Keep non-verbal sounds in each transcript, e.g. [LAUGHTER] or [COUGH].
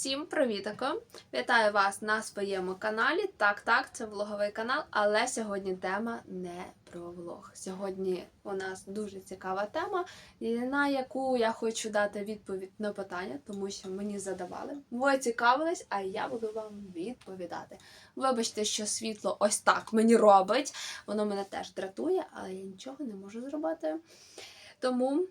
Всім привітако! Вітаю вас на своєму каналі. Так, так, це влоговий канал, але сьогодні тема не про влог. Сьогодні у нас дуже цікава тема, на яку я хочу дати відповідь на питання, тому що мені задавали. Ви цікавились, а я буду вам відповідати. Вибачте, що світло ось так мені робить. Воно мене теж дратує, але я нічого не можу зробити. Тому.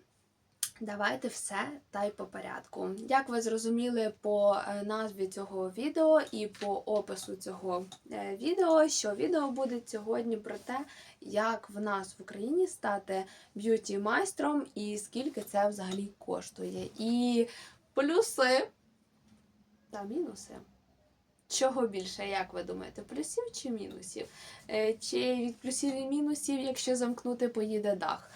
Давайте все та й по порядку. Як ви зрозуміли по е, назві цього відео і по опису цього е, відео, що відео буде сьогодні про те, як в нас в Україні стати б'юті майстром і скільки це взагалі коштує. І плюси та мінуси. Чого більше, як ви думаєте, плюсів чи мінусів? Е, Чи від плюсів і мінусів, якщо замкнути, поїде дах?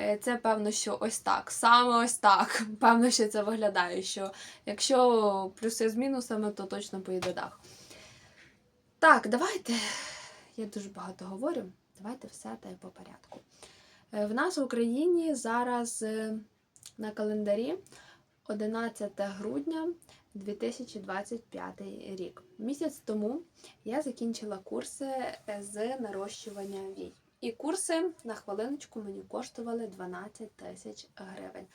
Е, Це певно, що ось так. Саме ось так. [LAUGHS] Певно, що це виглядає. Що якщо плюси з мінусами, то точно поїде дах. Так, давайте. Я дуже багато говорю. Давайте все та й по порядку. Е, В нас в Україні зараз е, на календарі 11 грудня 2025 рік. Місяць тому я закінчила курси з нарощування вій. І курси на хвилиночку мені коштували 12 тисяч гривень.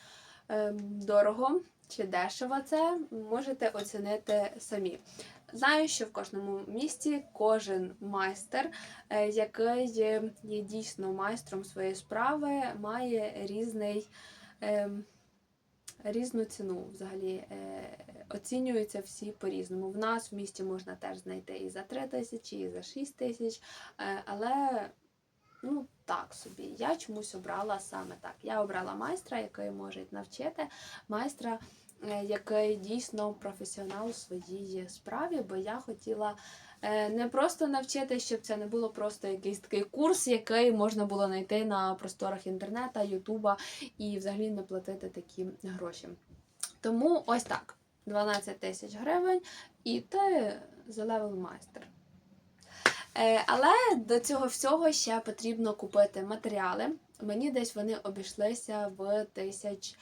Ем, Дорого чи дешево це можете оцінити самі. Знаю, що в кожному місті кожен майстер, е, який є дійсно майстром своєї справи, має різний, ем, різну ціну. Взагалі е, оцінюються всі по-різному. В нас в місті можна теж знайти і за 3 тисячі, і за 6 тисяч, е, але ну так собі. Я чомусь обрала саме так. Я обрала майстра, який може навчити, майстра, е, який дійсно професіонал у своїй справі, бо я хотіла е, не просто навчити, щоб це не було просто якийсь такий курс, який можна було знайти на просторах інтернету, Ютуба і взагалі не платити такі гроші. Тому ось так: 12 тисяч гривень, і ти за левел майстер. Е, Але до цього всього ще потрібно купити матеріали. Мені десь вони обійшлися в тисяч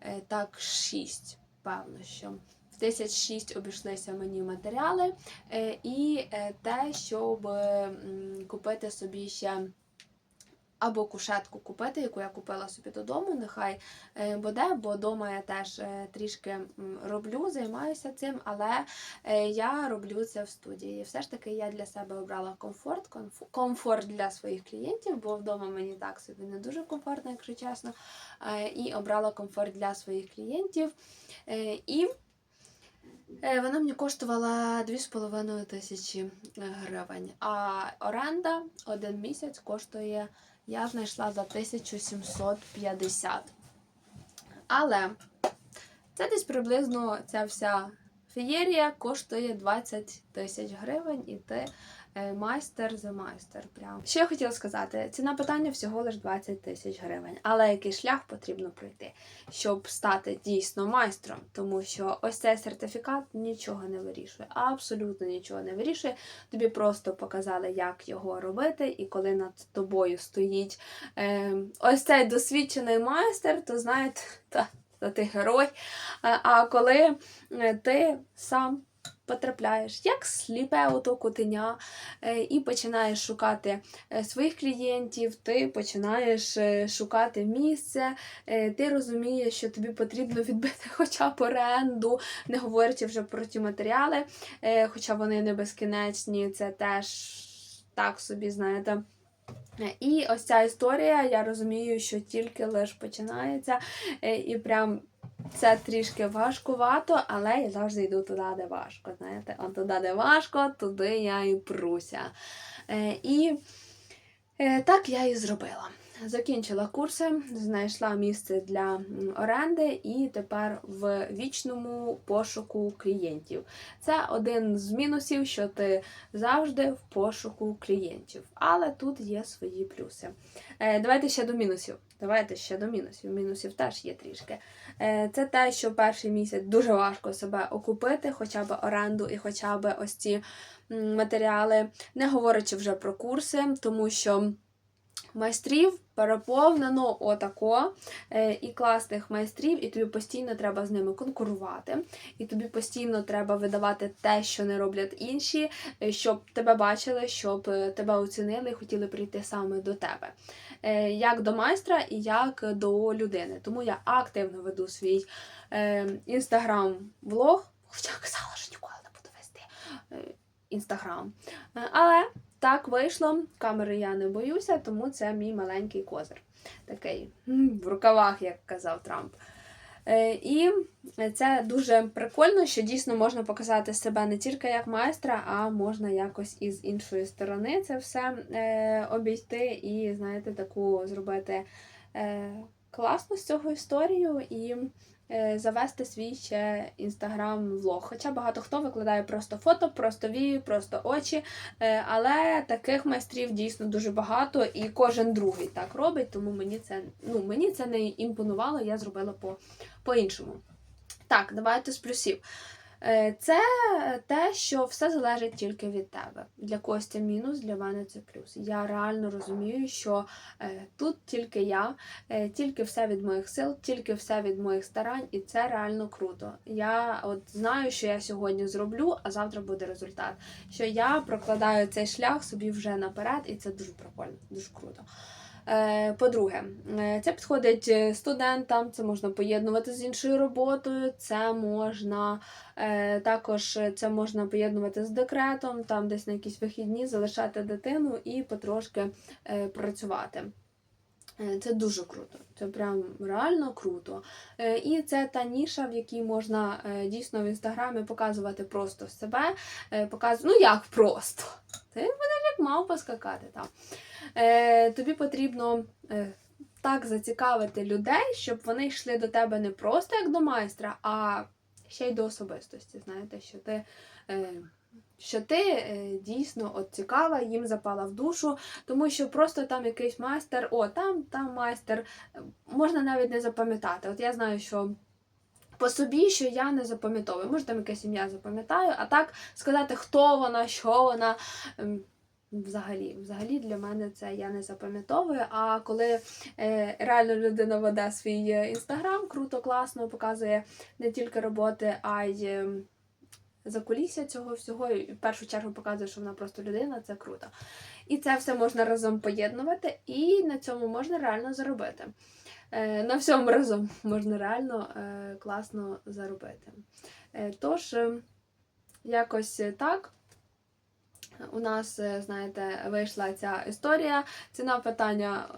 е, так шість, певно, що в тисяч шість обійшлися мені матеріали, Е, і те, щоб купити собі ще. Або кушетку купити, яку я купила собі додому, нехай е, буде, бо вдома я теж е, трішки роблю, займаюся цим, але е, я роблю це в студії. Все ж таки я для себе обрала комфорт, комф- комфорт для своїх клієнтів, бо вдома мені так собі не дуже комфортно, якщо чесно. І обрала комфорт для своїх клієнтів. І вона мені коштувала 2,5 тисячі гривень. А оренда один місяць коштує, я знайшла за 1750. Але це десь приблизно ця вся феєрія коштує 20 тисяч гривень, і ти майстер за майстер. Прям. Що я хотіла сказати, ціна питання всього лише 20 тисяч гривень. Але який шлях потрібно пройти, щоб стати дійсно майстром, тому що ось цей сертифікат нічого не вирішує, абсолютно нічого не вирішує. Тобі просто показали, як його робити, і коли над тобою стоїть е, ось цей досвідчений майстер, то знаєте, [LAUGHS] та, та ти герой. А, а коли е, ти сам потрапляєш, як сліпе ото котеня, е, і починаєш шукати е, своїх клієнтів, ти починаєш е, шукати місце, ти розумієш, що тобі потрібно відбити [LAUGHS] хоча б оренду, не говорячи вже про ті матеріали, хоча вони не безкінечні, це теж так собі, знаєте. І ось ця історія, я розумію, що тільки лише починається, і прям це трішки важкувато, але я завжди йду туди, де важко. Знаєте, от туди, де важко, туди я і пруся. Е, І е, так я і зробила. Закінчила курси, знайшла місце для оренди і тепер в вічному пошуку клієнтів. Це один з мінусів, що ти завжди в пошуку клієнтів. Але тут є свої плюси. Е, давайте ще до мінусів. Давайте ще до мінусів. Мінусів теж є трішки. Е, це те, що перший місяць дуже важко себе окупити, хоча б оренду і хоча б ось ці матеріали, не говорячи вже про курси, тому що. Майстрів переповнено отако, е, і класних майстрів, і тобі постійно треба з ними конкурувати, і тобі постійно треба видавати те, що не роблять інші, е, щоб тебе бачили, щоб е, тебе оцінили і хотіли прийти саме до тебе. Як до майстра і як до людини. Тому я активно веду свій інстаграм-влог, хоча казала, що ніколи не буду вести інстаграм. Але так вийшло. Камери я не боюся, тому це мій маленький козир. Такий в рукавах, як казав Трамп. Е, І це дуже прикольно, що дійсно можна показати себе не тільки як майстра, а можна якось із іншої сторони це все е, обійти і, знаєте, таку зробити е, класну з цього історію і завести свій ще інстаграм-влог. Хоча багато хто викладає просто фото, просто вії, просто очі. Е, Але таких майстрів дійсно дуже багато, і кожен другий так робить, тому мені це, ну, мені це не імпонувало, я зробила по, по-іншому. Так, давайте з плюсів. Е, Це те, що все залежить тільки від тебе. Для когось це мінус, для мене це плюс. Я реально розумію, що е, тут тільки я, е, тільки все від моїх сил, тільки все від моїх старань, і це реально круто. Я от знаю, що я сьогодні зроблю, а завтра буде результат. Що я прокладаю цей шлях собі вже наперед, і це дуже прикольно, дуже круто. Е, По-друге, е, це підходить е, студентам, це можна поєднувати з іншою роботою, це можна також це можна поєднувати з декретом, там десь на якісь вихідні залишати дитину і потрошки працювати. Е, Це дуже круто, це прям реально круто. Е, І це та ніша, в якій можна е, дійсно в інстаграмі показувати просто себе. е, Ну як просто? Ти будеш як мавпа скакати там. Тобі потрібно так зацікавити людей, щоб вони йшли до тебе не просто як до майстра, а ще й до особистості. Знаєте, що ти. Е, що ти е, дійсно от цікава, їм запала в душу, тому що просто там якийсь майстер, о, там, там майстер, е, можна навіть не запам'ятати. От я знаю, що по собі, що я не запам'ятовую. Може, там якесь ім'я запам'ятаю, а так сказати, хто вона, що вона. ем, Взагалі, взагалі для мене це я не запам'ятовую. А коли е, реально людина веде свій інстаграм, круто, класно, показує не тільки роботи, а й е, закулісся цього всього, і в першу чергу показує, що вона просто людина, це круто. І це все можна разом поєднувати, і на цьому можна реально заробити. Е, на всьому разом можна реально е, класно заробити. Е, тож, якось так. У нас, знаєте, вийшла ця історія. Ціна питання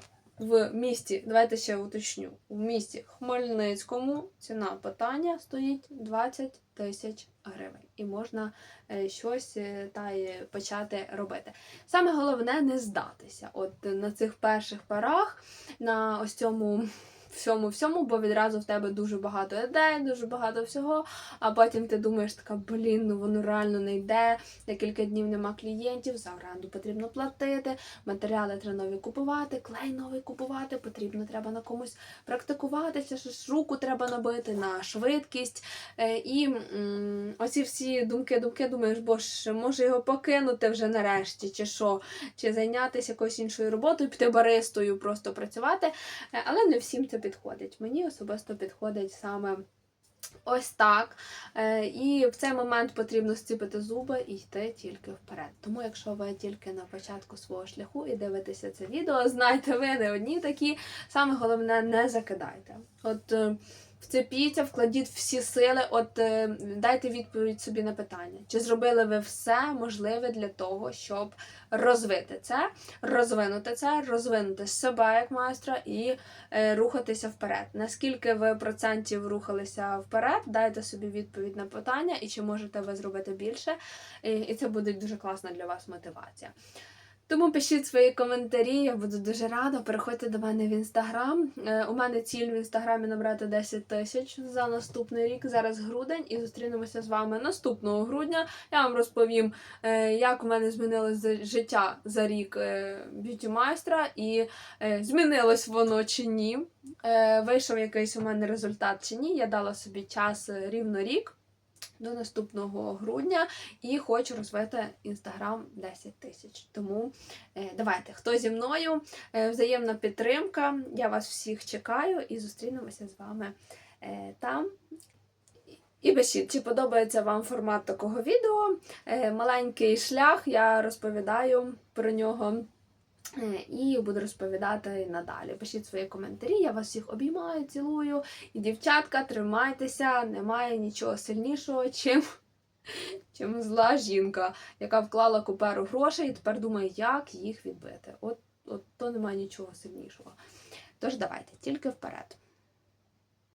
в місті. Давайте ще уточню. В місті Хмельницькому ціна питання стоїть 20 тисяч гривень. І можна е, щось е, та й почати робити. Саме головне не здатися. От на цих перших парах, на ось цьому. Всьому всьому, бо відразу в тебе дуже багато ідей, дуже багато всього. А потім ти думаєш, така блін, ну воно реально не йде. Декілька днів нема клієнтів, за оренду потрібно платити, матеріали треба нові купувати, клей новий купувати, потрібно треба на комусь практикуватися, щось руку треба набити на швидкість. Е, І оці всі думки, думки, думаєш, боже, може його покинути вже нарешті, чи що, чи зайнятися якоюсь іншою роботою, піти баристою, просто працювати. Е, Але не всім це підходить. Мені особисто підходить саме. Ось так. Е, і в цей момент потрібно зціпити зуби і йти тільки вперед. Тому, якщо ви тільки на початку свого шляху і дивитеся це відео, знайте, ви не одні такі. Саме головне, не закидайте. От е, вцепіться, вкладіть всі сили, от е, дайте відповідь собі на питання, чи зробили ви все можливе для того, щоб розвити це, розвинути це, розвинути себе як майстра і е, рухатися вперед. Наскільки ви процентів рухалися вперед, дайте собі відповідь на питання, і чи можете ви зробити більше, і, і це буде дуже класна для вас мотивація. Тому пишіть свої коментарі, я буду дуже рада. Переходьте до мене в інстаграм. Е, У мене ціль в інстаграмі набрати 10 тисяч за наступний рік. Зараз грудень, і зустрінемося з вами наступного грудня. Я вам розповім, е, як у мене змінилося життя за рік е, б'юті майстра, і змінилось воно чи ні. Вийшов якийсь у мене результат чи ні. Я дала собі час рівно рік. До наступного грудня і хочу розвити інстаграм 10 тисяч. Тому е, давайте, хто зі мною, е, взаємна підтримка. Я вас всіх чекаю і зустрінемося з вами е, там. І пишіть, чи подобається вам формат такого відео. Маленький шлях, я розповідаю про нього. Е, І буду розповідати надалі. Пишіть свої коментарі, я вас всіх обіймаю, цілую. І дівчатка, тримайтеся, немає нічого сильнішого, чим, [LAUGHS] чим зла жінка, яка вклала куперу грошей і тепер думає, як їх відбити. От, от то немає нічого сильнішого. Тож давайте, тільки вперед.